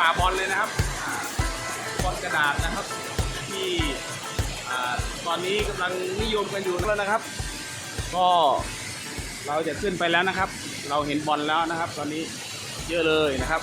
ป่าบอลเลยนะครับบอลกระดาษนะครับ ที่ตอนนี้กำลังนิยมกันอยู่แล้วนะครับ ก็เราจะขึ้นไปแล้วนะครับ เราเห็นบอลแล้วนะครับ ตอนนี้เยอะเลยนะครับ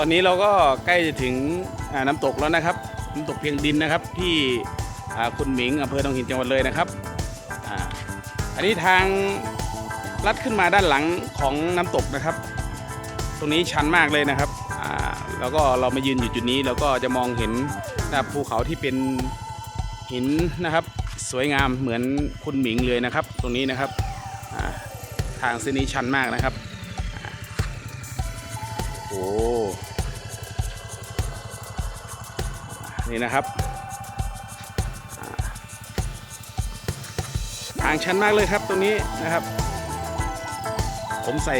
อนนี้เราก็ใกล้จะถึงน้ำตกแล้วนะครับ น้ำตกเพียงดินนะครับที่คุณหมิงอำเภอหนองหินจังหวัดเลยนะครับอันนี้ทางลัดขึ้นมาด้านหลังของน้ำตกนะครับ ตรงนี้ชันมากเลยนะครับแล้วก็เรามายืนอยู่จุดนี้เราก็จะมองเห็นนะภูเขาที่เป็นหินนะครับ สวยงามเหมือนคุณหมิงเลยนะครับ ตรงนี้นะครับทางเส้นนี้ชันมากนะครับ โอ้ นี่นะครับอ่าทางชันมากเลยครับตรงนี้นะครับ ผมใส่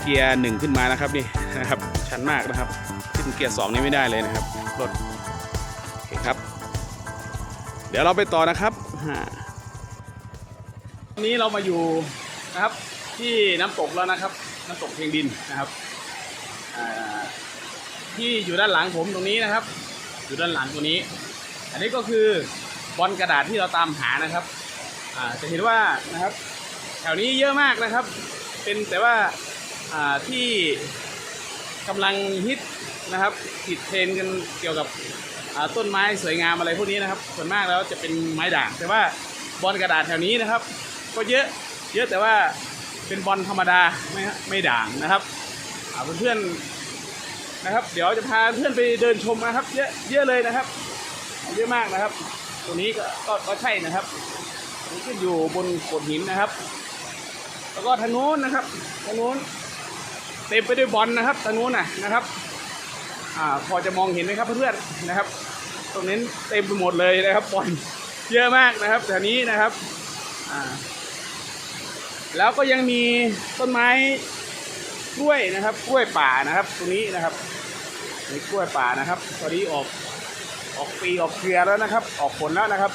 เกียร์หนึ่งขึ้นมานะครับนี่นะครับ ชันมากนะครับขึ้นเกียร์สองนี่ไม่ได้เลยนะครับรถโอเคครับ เดี๋ยวเราไปต่อนะครับวันนี้เรามาอยู่นะครับที่น้ำตกแล้วนะครับ น้ำตกเพียงดินนะครับ ที่อยู่ด้านหลังผมตรงนี้นะครับ อยู่ด้านหลังตรงนี้ อันนี้ก็คือบอลกระดาษที่เราตามหานะครับจะเห็นว่านะครับ แถวนี้เยอะมากนะครับ เป็นแต่ว่าที่กำลังฮิตนะครับติดเทรนกันเกี่ยวกับต้นไม้สวยงามอะไรพวกนี้นะครับ ส่วนมากแล้วจะเป็นไม้ด่างแต่ว่าบอลกระดาษแถวนี้นะครับ ก็เยอะเยอะแต่ว่าเป็นบอลธรรมดาไม่ไม่ด่างนะครับเพื่อนๆ นะครับ เดี๋ยวจะพาเพื่อนไปเดินชมนะครับ เยอะเยอะเลยนะครับ เยอะมากนะครับตรงนี้ก็ก็ก็ใช่นะครับนี่ขึ้นอยู่บนโขดหินนะครับ แล้วก็ทางนู้นนะครับทางนู้นเต็มไปด้วยบอลนะครับทางนู้นน่ะนะครับอ่าพอจะมองเห็นไหมครับเพื่อนๆนะครับ ตรงนี้เต็มไปหมดเลยนะครับบอลเยอะมากนะครับแถวนี้นะครับอ่าแล้วก็ยังมีต้นไม้ กล้วยนะครับ กล้วยป่านะครับตรงนี้นะครับมีกล้วยป่านะครับ ตอนนี้ออกออกปีออกเครือแล้วนะครับ ออกผลแล้วนะครับ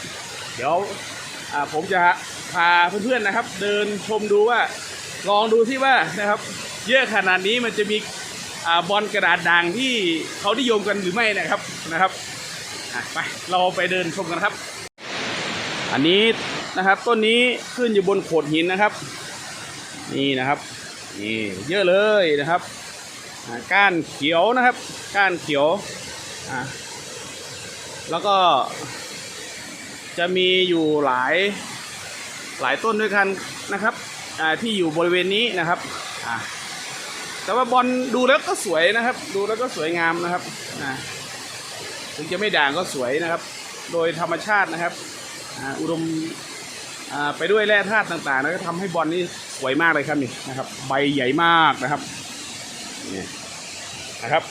เดี๋ยวผมจะพาเพื่อนๆนะครับ เดินชมดูว่าลองดูที่ว่านะครับ เยอะขนาดนี้มันจะมีอบอลกระดาษด่างที่เขานิยมกันหรือไม่นะครับนะครับไปเราไปเดินชมกันครับ อันนี้นะครับต้นนี้ขึ้นอยู่บนโขดหินนะครับ นี่นะครับ นี่เยอะเลยนะครับก้านเขียวนะครับ ก้านเขียวอ่าแล้วก็จะมีอยู่หลายหลายต้นด้วยกันนะครับที่อยู่บริเวณนี้นะครับแต่ว่าบอลดูแล้วก็สวยนะครับ ดูแล้วก็สวยงามนะครับถึงจะไม่ด่างก็สวยนะครับ โดยธรรมชาตินะครับอุดม ไปด้วยแร่ธาตุต่างๆแล้วก็ทำให้บอลนี่สวยมากเลยครับนี่นะครับ ใบใหญ่มากนะครับนี่นะครับ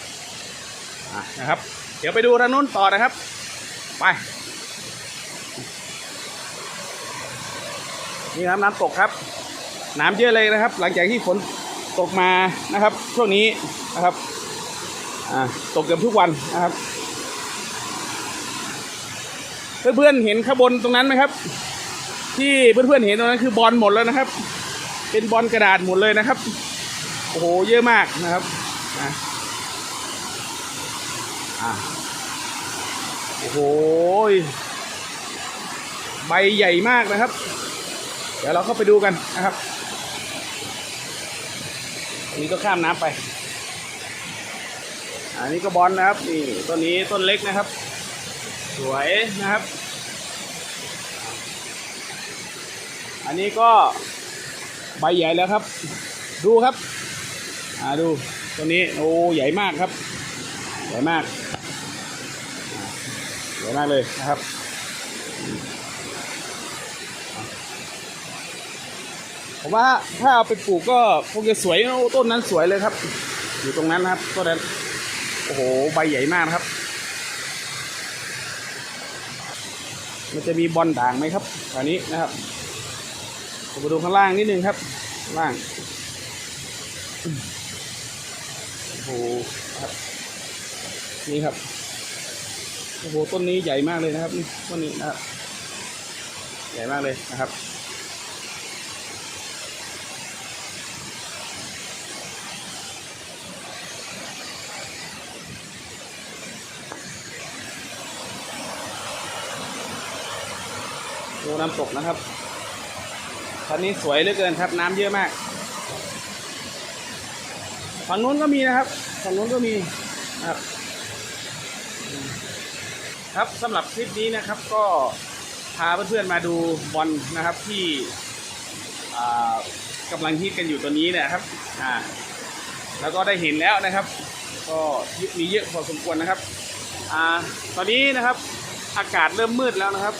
นะครับ เดี๋ยวไปดูทางนู้นต่อนะครับ ไปนี่ครับน้ำตกครับน้ำเยอะเลยนะครับ หลังจากที่ฝนตกมานะครับ ช่วงนี้นะครับตกเกือบทุกวันนะครับ เพื่อนๆเห็นข้างบนตรงนั้นไหมครับ ที่เพื่อนๆเห็นตรงนั้นคือบอลหมดแล้วนะครับ เป็นบอลกระดาษหมดเลยนะครับ โอ้โหเยอะมากนะครับอะโอ้โหใบใหญ่มากนะครับ เดี๋ยวเราเข้าไปดูกันนะครับอันนี้ก็ข้ามน้ำไป อันนี้ก็บอลนะครับนี่ต้นนี้ต้นเล็กนะครับ สวยนะครับ อันนี้ก็ใบใหญ่แล้วครับ ดูครับ อ่าดูตัวนี้โอ้ใหญ่มากครับ ใหญ่มากใหญ่มากเลยนะครับ ผมว่าถ้าเอาไปปลูกก็คงจะสวยนะโอ้ต้นนั้นสวยเลยครับ อยู่ตรงนั้นนะครับต้นนั้นโอ้โหใบใหญ่มากนะครับ มันจะมีบอลด่างไหมครับแถวนี้นะครับ ผมมาดูข้างล่างนิดนึงครับ ล่างโอ้โหครับนี่ครับโอ้โหต้นนี้ใหญ่มากเลยนะครับต้นนี้นะครับใหญ่มากเลยนะครับดูน้ำตกนะครับ ตอนนี้สวยเหลือเกินครับน้ำเยอะมาก ฝั่งนู้นก็มีนะครับ ฝั่งนู้นก็มีครับ ครับสำหรับคลิปนี้นะครับก็พาเพื่อนๆมาดูบอลนะครับที่อ่ากำลังฮิตกันอยู่ตัวนี้นะครับอ่าแล้วก็ได้เห็นแล้วนะครับ ก็มีเยอะพอสมควรนะครับอ่าตอนนี้นะครับอากาศเริ่มมืดแล้วนะครับ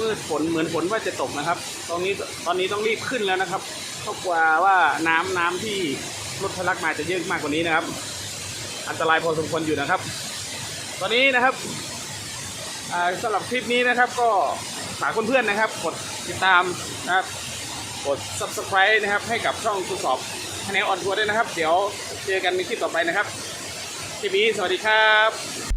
มืดฝนเหมือนฝนว่าจะตกนะครับ ตอนนี้ตอนนี้ต้องรีบขึ้นแล้วนะครับเพราะกลัวว่าน้ำน้ำที่รถทะลักมาจะเยอะมากกว่านี้นะครับ อันตรายพอสมควรอยู่นะครับ ตอนนี้นะครับอ่าสำหรับคลิปนี้นะครับ ก็ฝากเพื่อนๆนะครับ กดติดตามนะครับกด subscribe นะครับ ให้กับช่องทดสอบคะแนนออนทัวร์ด้วยนะครับ เดี๋ยวเจอกันในคลิปต่อไปนะครับคลิปนี้สวัสดีครับ